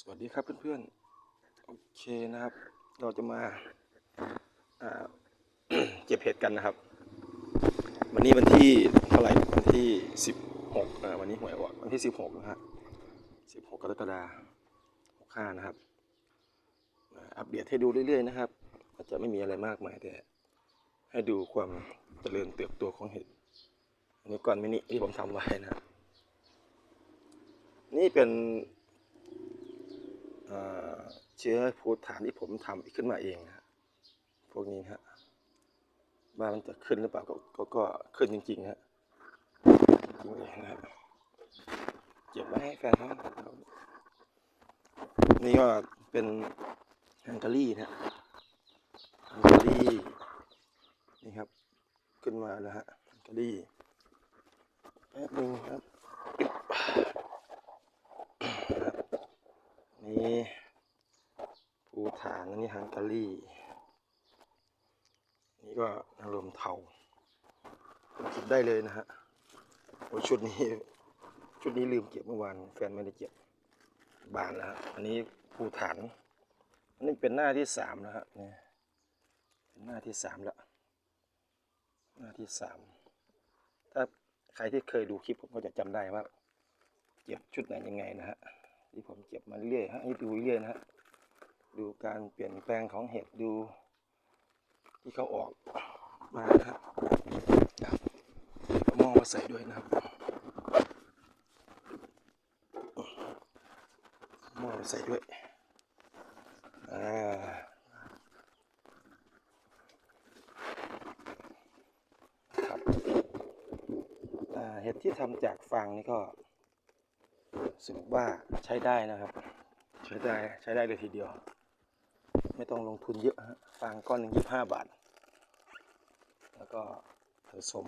สวัสดีครับเพื่อนๆ โอเคนะครับ เราจะมาเก็บเห็ดกันนะครับ วันนี้วันที่เท่าไหร่วันที่สิบหกวันนี้หวยออกวันที่สิบหกนะฮะสิบหกกรกฎาคมหกห้านะครับอ่าอัปเดตให้ดูเรื่อยๆนะครับ อาจจะไม่มีอะไรมากมายแต่ ให้ดูความเจริญเติบโตของเห็ดอันนี้ก่อนมินิที่ผมทำไว้นะ นี่เป็น เชื้อภูฐานที่ผมทำขึ้นมาเองนะฮะพวกนี้ฮะว่ามันจะขึ้นหรือเปล่าก็ก็ขึ้นจริงๆฮะจริงเลยนะเก็บไว้ให้แฟนเขานี่ก็เป็นฮังการีนะฮะฮังการีนี่ครับ ขึ้นมาแล้วฮะฮังการีแป๊บนึงครับ นี่ภูฐานนนี้ฮังการีนี่ก็อารมณ์เทาเก็บได้เลยนะฮะโอ้ชุดนี้ ชุดนี้ลืมเก็บเมื่อวานแฟนไม่ได้เก็บบานแล้วอันนี้ภูฐานอันนี้เป็นหน้าที่สามแล้วฮะเนี่ยเป็นหน้าที่สามแล้วหน้าที่สามถ้าใครที่เคยดูคลิปผมก็จะจำได้ว่าเก็บชุดไหนยังไงนะฮะ ที่ผมเก็บมาเรื่อยๆฮะให้ดูเรื่อยๆนะฮะดูการเปลี่ยนแปลงของเห็ดดู ที่เขาออกมานะฮะครับเอาหม้อมาใส่ด้วยนะครับเอาหม้อมาใส่ด้วยอ่าครับอ่าเห็ดที่ทำจากฟางนี่ก็ รู้สึกว่าใช้ได้นะครับ ใช้ได้ใช้ได้เลยทีเดียว ไม่ต้องลงทุนเยอะฮะฟางก้อนหนึ่งยี่ห้าบาท แล้วก็ผสม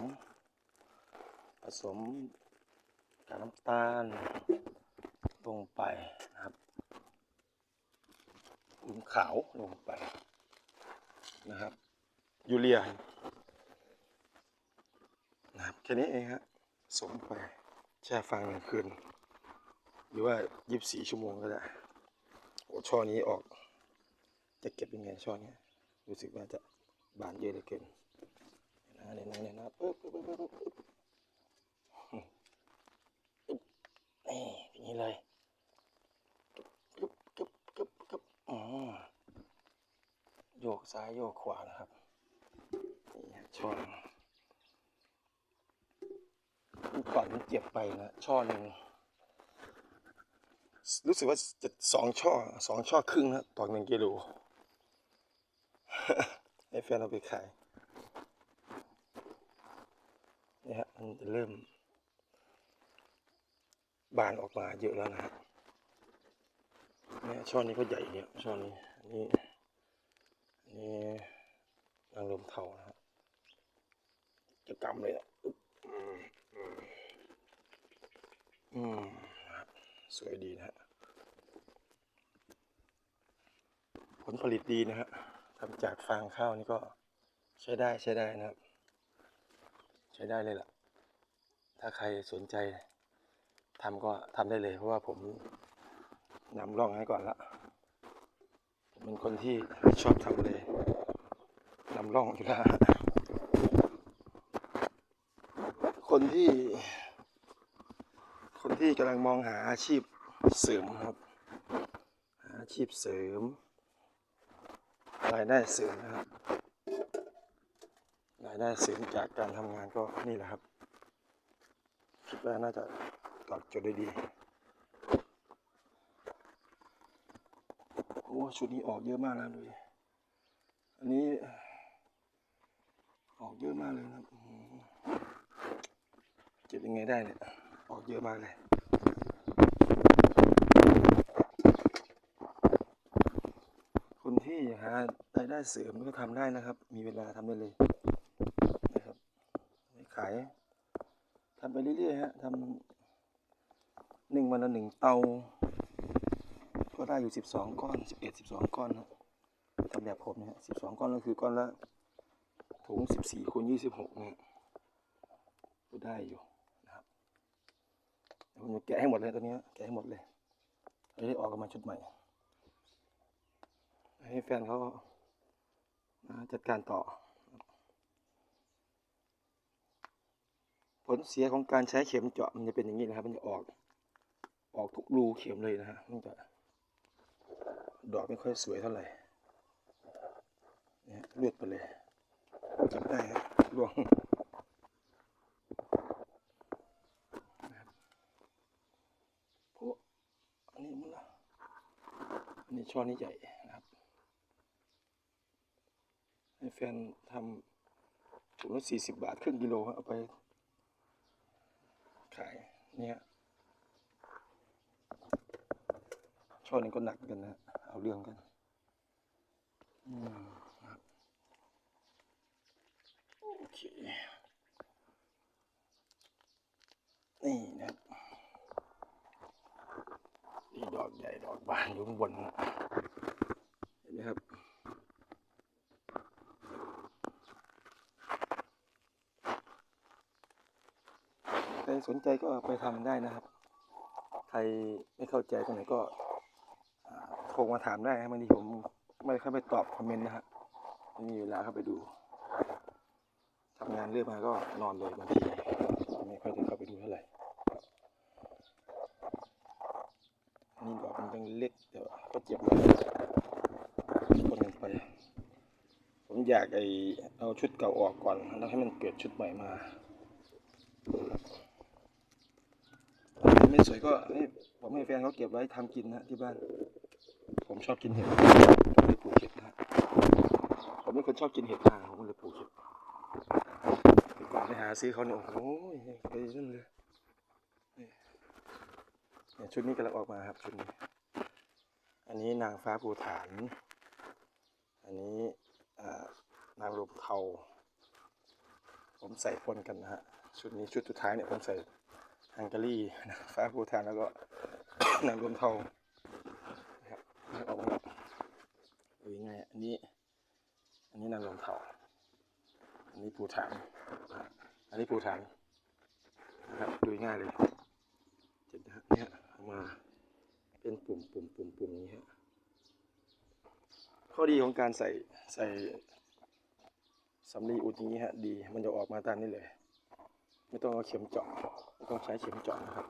ผสมกากน้ำตาลลงไปนะครับลุมขาวลงไปนะครับ ยูเรียนะครับแค่นี้เองฮะผสมไปแช่ฟางหนึ่งคืน รือว่ายีิบสี่ชั่วโมงก็ได้โอ้ช่อนี้ออก จะเก็บยังไงช่อนี้รู้สึกว่าจะบานเยอะเหลือเกินนะเนี่ยนะเนี่ยนะปึ๊บปึ๊บปึ๊บปึ๊บปึ๊บนี่อย่างนี้เลยกึบกึบกึบกึบอ๋อโยกซ้ายโยกขวานะครับนี่ช่อนก่อนมันเจ็บไปนะช่อหนึ่ง รู้สึกว่าจะสองช่อสองช่อครึ่งนะต่อหนึ่งกิโลให้แฟนเอาไปขายนี่ฮะมันจะเริ่ม บานออกมาเยอะแล้วนะฮะเนี่ยช่อนี้ก็ใหญ่เนี่ยช่อนี้อันนี้อันนี้นางลมเทานะฮะจะกำเลยนะอึ๊บอืมอืมอืมนะ สวยดีนะฮะ ผลผลิตดีนะฮะทำจากฟางข้าวนี่ก็ใช้ได้ใช้ได้นะครับ ใช้ได้เลยล่ะ ถ้าใครสนใจทำก็ทำได้เลย เพราะว่าผมนำร่องให้ก่อนละผมเป็นคนที่ชอบทำเลยนำร่องอยู่แล้วคนที่ ที่กำลังมองหาอาชีพเสริมครับหาอาชีพเสริมรายได้เสริมนะครับรายได้เสริมจากการทำงานก็นี่แหละครับคิดว่าน่าจะตอบโจทย์ได้ดีโอ้ชุดนี้ออกเยอะมากนะดูดิอันนี้ ออกเยอะมากเลยนะเก็บยังไงได้เนี่ย เยอะมากเลยคนที่หารายได้เสริมก็ทำได้นะครับ มีเวลาทำได้เลยนะครับขายทำไปเรื่อยๆฮะทำหนึ่งวันละหนึ่งเตา ก็ได้อยู่สิบสองก้อนสิบเอ็ดสิบสองก้อนนะทำแบบผมเนี่ยสิบสองก้อนก็คือก้อนละถุงสิบสี่คูณยี่สิบหกเนี่ยก็ได้อยู่นะครับเดี๋ยว ผมแกะให้หมดเลยตัวนี้แกะให้หมดเลยอันนี้ออกกันมาชุดใหม่ ให้แฟนเขามาจัดการต่อ ผลเสียของการใช้เข็มเจาะมันจะเป็นอย่างนี้นะครับ มันจะออก ออกทุกรูเข็มเลยนะฮะมันจะดอกไม่ค่อยสวยเท่าไหร่เนี่ยเลือดไปเลยจับได้ครับร่วงนะครับโอ้อันนี้มันละ อันนี้ช่อนี้ใหญ่นะครับ ให้แฟนทำถุงละสี่สิบบาทครึ่งกิโลเอาไป ขายเนี่ยช่อนี้ก็หนักกันนะ เอาเรื่องกันอืมครับโอเค นี่นะครับนี่ดอกใหญ่ดอก บานอยู่ข้างบนนะเห็นไหมครับใครสนใจก็ไปทำได้นะครับ ใครไม่เข้าใจตรงไหนก็โทรมาถามได้ครับบางทีผมไม่เข้าไปตอบคอมเมนต์นะฮะไม่มีเวลาเข้าไปดูทำงานเรื่อยมาก็นอนเลยบางทีไม่ค่อยได้เข้าไปดูเท่าไหร่อั นี่ดอกมันยังเล็กแต่ว่าก็เจ็บคนกันไป ผมอยากไอเอาชุดเก่าออกก่อน แล้วให้มันเกิดชุดใหม่มาไม่สวยก็ให้ผมให้แฟนเขาเก็บไว้ทำกินนะที่บ้าน ผมชอบกินเห็ดผมเลยปลูกเห็ดนะผมเป็นคนชอบกินเห็ดมากผมเลยปลูกเห็ดแต่ก่อนไปหาซื้อเขาเนี่ยโอ้โหไปนั่นเลย เนี่ยชุดนี้กำลังออกมาครับชุดนี้ อันนี้นางฟ้าภูฐาน อันนี้นางลมเทา ผมใส่ปนกันนะฮะ ชุดนี้ชุดสุดท้ายเนี่ยผมใส่ฮังการีนะฟ้าภูฐานแล้วก็นางรมเทานะครับออกมาดูยังไงอันนี้ อันนี้นางรมเทา อันนี้ภูฐาน อันนี้ภูฐานนะครับดูง่ายเลย เจ็บนะเนี่ย มาเป็นปุ่มปุ่มปุ่มปุ่มนี้ฮะข้อดีของการใส่ใส่สำลีอุดอย่างนี้ฮะดีมันจะออกมาตามนี้เลย ไม่ต้องเอาเข็มเจาะไม่ต้องใช้เข็มเจาะนะครับ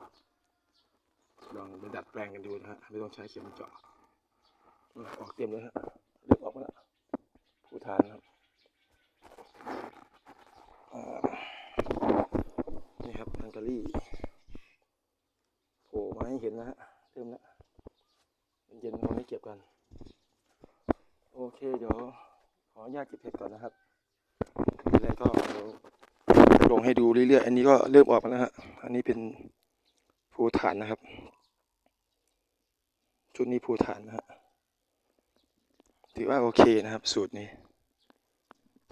ลองไปดัดแปลงกันดูนะฮะไม่ต้องใช้เข็มเจาะออกเต็มเลยฮะเลือกออกมาแล้วผู้ทานครับนี่ครับฮังการี ล่มาให้เห็นนะฮะเริ่มแล้วเย็นเราไม่เก็บกัน โอเคเดี๋ยวขออนุญาตเก็บเห็ดก่อนนะครับแล้วก็เดี๋ยวลงให้ดูเรื่อยๆ อันนี้ก็เริ่มออกมาแล้วฮะ อันนี้เป็นภูฐานนะครับ ชุดนี้ภูฐานนะฮะ ถือว่าโอเคนะครับ สูตรนี้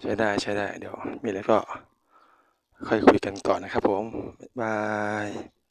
ใช้ได้ใช้ได้ เดี๋ยวมีอะไรก็ค่อยคุยกันต่อนะครับผม บ๊ายบาย